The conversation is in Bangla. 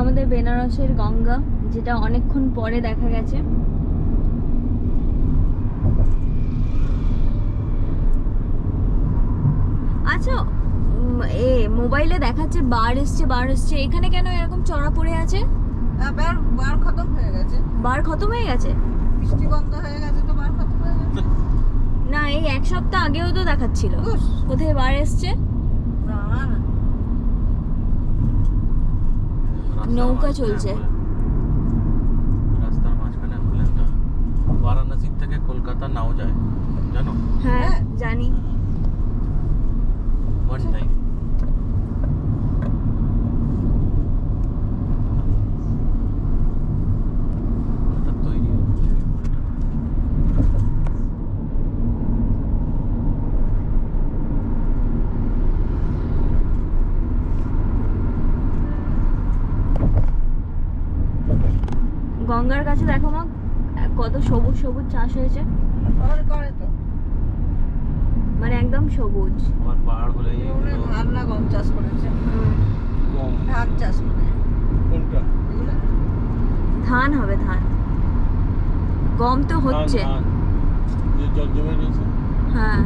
আমাদের বেনারসের গঙ্গা যেটা অনেকক্ষণ পরে দেখা গেছে। আচ্ছা এ মোবাইলে দেখাচ্ছে বার এসছে বার এসছে। এখানে কেন এরকম চড়া পড়ে আছে? হ্যাঁ, বার বার খতম হয়ে গেছে। বার খতম হয়ে গেছে? বৃষ্টি বন্ধ হয়ে গেছে তো বার খতম হয়ে গেছে। না এই এক সপ্তাহ আগেও তো দেখাচ্ছিল। কোথায় বার এসছে? না না রাস্তার নৌকা চলছে। রাস্তার মাঝখানে অ্যাম্বুলেন্স বারাণসী থেকে কলকাতা নাও যায় জানো হ্যাঁ। জানি ওয়ান টাইম গঙ্গার কাছে দেখো মা কত সবুজ সবুজ চাষ হয়েছে। মানে একদম সবুজ। আমার পাহাড় হলে ধান না গম চাষ করেছে। ধান চাষ করে কোনটা? ধান হবে ধান। গম তো হচ্ছে। হ্যাঁ।